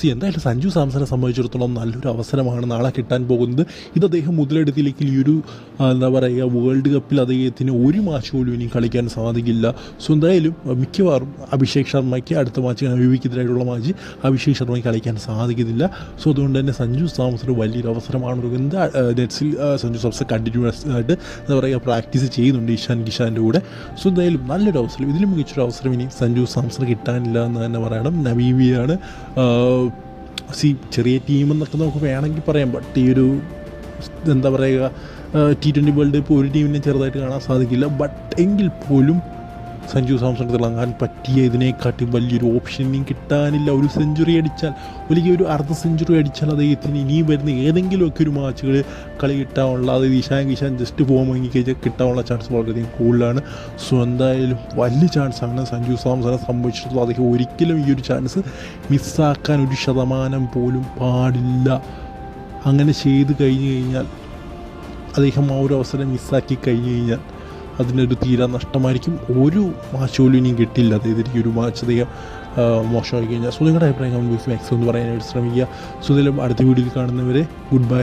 C എന്തായാലും സഞ്ജു സാംസനെ സംബന്ധിച്ചിടത്തോളം നല്ലൊരു അവസരമാണ് നാളെ കിട്ടാൻ പോകുന്നത്. ഇത് അദ്ദേഹം മുതലെടുത്തില്ലെങ്കിൽ ഈ ഒരു എന്താ പറയുക വേൾഡ് കപ്പിൽ അദ്ദേഹത്തിന് ഒരു മാച്ച് പോലും ഇനി കളിക്കാൻ സാധിക്കില്ല. സോ എന്തായാലും മിക്കവാറും അഭിഷേക് ശർമ്മയ്ക്ക് അടുത്ത മാച്ച് വിവിക്കെതിരായിട്ടുള്ള മാച്ച് അഭിഷേക് ശർമ്മയ്ക്ക് കളിക്കാൻ സാധിക്കത്തില്ല സോ അതുകൊണ്ട് തന്നെ സഞ്ജു സാംസന് വലിയൊരു അവസരമാണ് എന്ത് നെറ്റ്സിൽ സഞ്ജു സാംസൺ കണ്ടിന്യൂസ് ആയിട്ട് എന്താ പറയുക പ്രാക്ടീസ് ചെയ്യുന്നുണ്ട് ഇഷാൻ കിഷാന്റെ കൂടെ. സോ എന്തായാലും നല്ലൊരു അവസരം ഇതിലും മികച്ചൊരു അവസരം ഇനി സഞ്ജു സാംസൺ കിട്ടാനില്ല എന്ന് തന്നെ പറയണം. നബീബിയാണ് സി ചെറിയ ടീം എന്നൊക്കെ നമുക്ക് വേണമെങ്കിൽ പറയാം. ബട്ട് ഈ ഒരു എന്താ പറയുക ടി ട്വന്റി വേൾഡ് കപ്പ് ഒരു ടീമിനെ ചെറുതായിട്ട് കാണാൻ സാധിക്കില്ല. ബട്ട് എങ്കിൽ പോലും സഞ്ജു സാംസൺ തിളങ്ങാൻ പറ്റിയ ഇതിനെക്കാട്ടി വലിയൊരു ഓപ്ഷൻ ഇനിയും കിട്ടാനില്ല. ഒരു സെഞ്ചുറി അടിച്ചാൽ അല്ലെങ്കിൽ ഒരു അർദ്ധ സെഞ്ചുറി അടിച്ചാൽ അദ്ദേഹത്തിന് ഇനി വരുന്ന ഏതെങ്കിലുമൊക്കെ ഒരു മാച്ചുകൾ കളി കിട്ടാനുള്ള അതായത് ഇഷാൻ കിഷാൻ ജസ്റ്റ് കഴിഞ്ഞാൽ കിട്ടാനുള്ള ചാൻസ് വളരെയധികം കൂടുതലാണ്. സോ എന്തായാലും വലിയ ചാൻസാണ് സഞ്ജു സാംസനെ സംബന്ധിച്ചിടത്തോളം അദ്ദേഹം ഒരിക്കലും ഈ ഒരു ചാൻസ് മിസ്സാക്കാൻ ഒരു ശതമാനം പോലും പാടില്ല. അങ്ങനെ ചെയ്ത് കഴിഞ്ഞ് കഴിഞ്ഞാൽ അദ്ദേഹം ആ ഒരു അവസരം മിസ്സാക്കി കഴിഞ്ഞ് കഴിഞ്ഞാൽ അതിനൊരു തീരാ നഷ്ടമായിരിക്കും. ഒരു മാച്ച് പോലും ഇനിയും കിട്ടില്ല അതായത് എനിക്ക് ഒരു മാച്ച് അധികം മോശമായി കഴിഞ്ഞാൽ. സോ നിങ്ങളുടെ അഭിപ്രായം കമന്റ് മാക്സിമം എന്ന് പറയാനായിട്ട് ശ്രമിക്കുക. സോ അടുത്ത വീഡിയോയിൽ കാണുന്നവരെ ഗുഡ് ബൈ